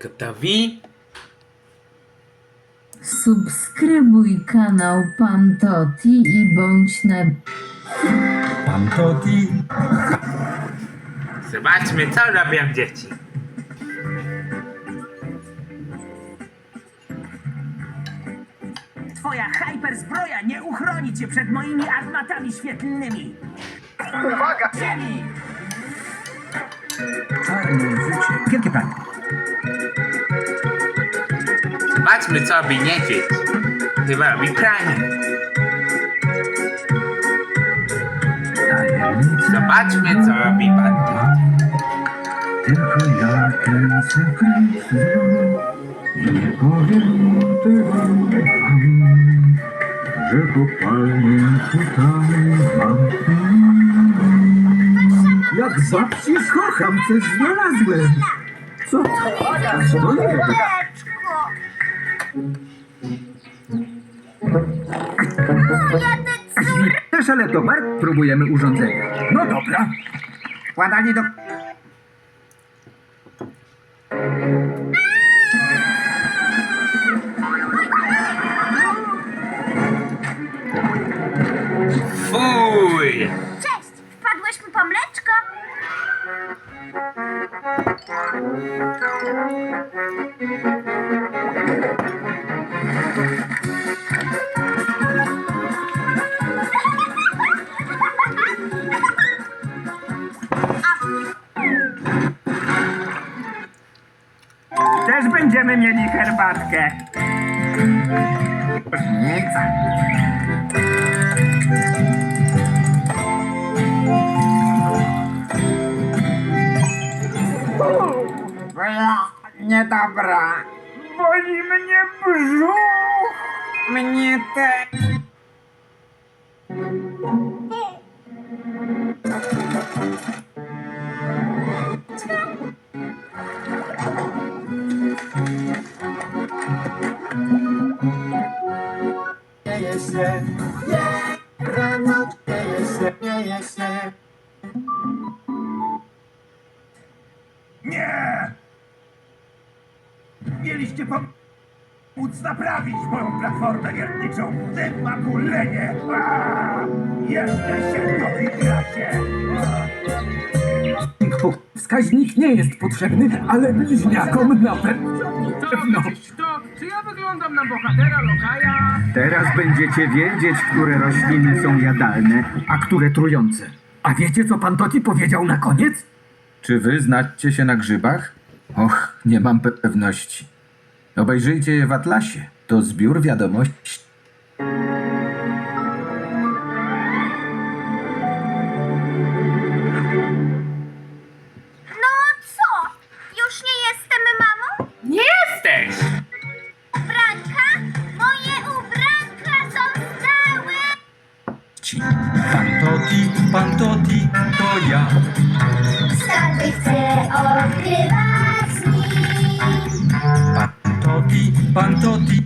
Gotowi? Subskrybuj kanał Pan Toti i bądź na Pan Toti. Zobaczmy, co robią dzieci. Twoja hyperzbroja nie uchroni cię przed moimi armatami świetlnymi. Uwaga! Ziemi! Czarne życie. Wielkie. Zobaczmy, co robi niedźwiedź. Chyba robi pranie. Zobaczmy, co robi Toti. Tylko ja ten sekret znam. Nie powiem tego że kopalnię tutaj mam. Jak babci kocham, coś znalazłem. Co to? To jest? Też, ale to Mark próbujemy urządzenia. No dobra. Wkładanie do... Fuj! Cześć! Wpadłyśmy po mleczko? Też będziemy mieli herbatkę. Niedobra. Boli mnie brzuch. Мне так... Если я рано, если я если Nie! Mieliście po... pomóc naprawić moją platformę wiertniczą w tym makulenie! Jeszcze się doigracie! Wskaźnik nie jest potrzebny, ale bliźniakom na pewno. To, czy ja wyglądam na bohatera lokaja? Teraz będziecie wiedzieć, które rośliny są jadalne, a które trujące. A wiecie, co pan Toti powiedział na koniec? Czy wy znacie się na grzybach? Och, nie mam pewności. Obejrzyjcie je w atlasie. To zbiór wiadomości. No co? Już nie jestem mamą? Nie jesteś! Ubranka? Moje ubranka zostały! Pan Toti, pan Toti, to ja. Skarby chcę odkrywać pan Toti.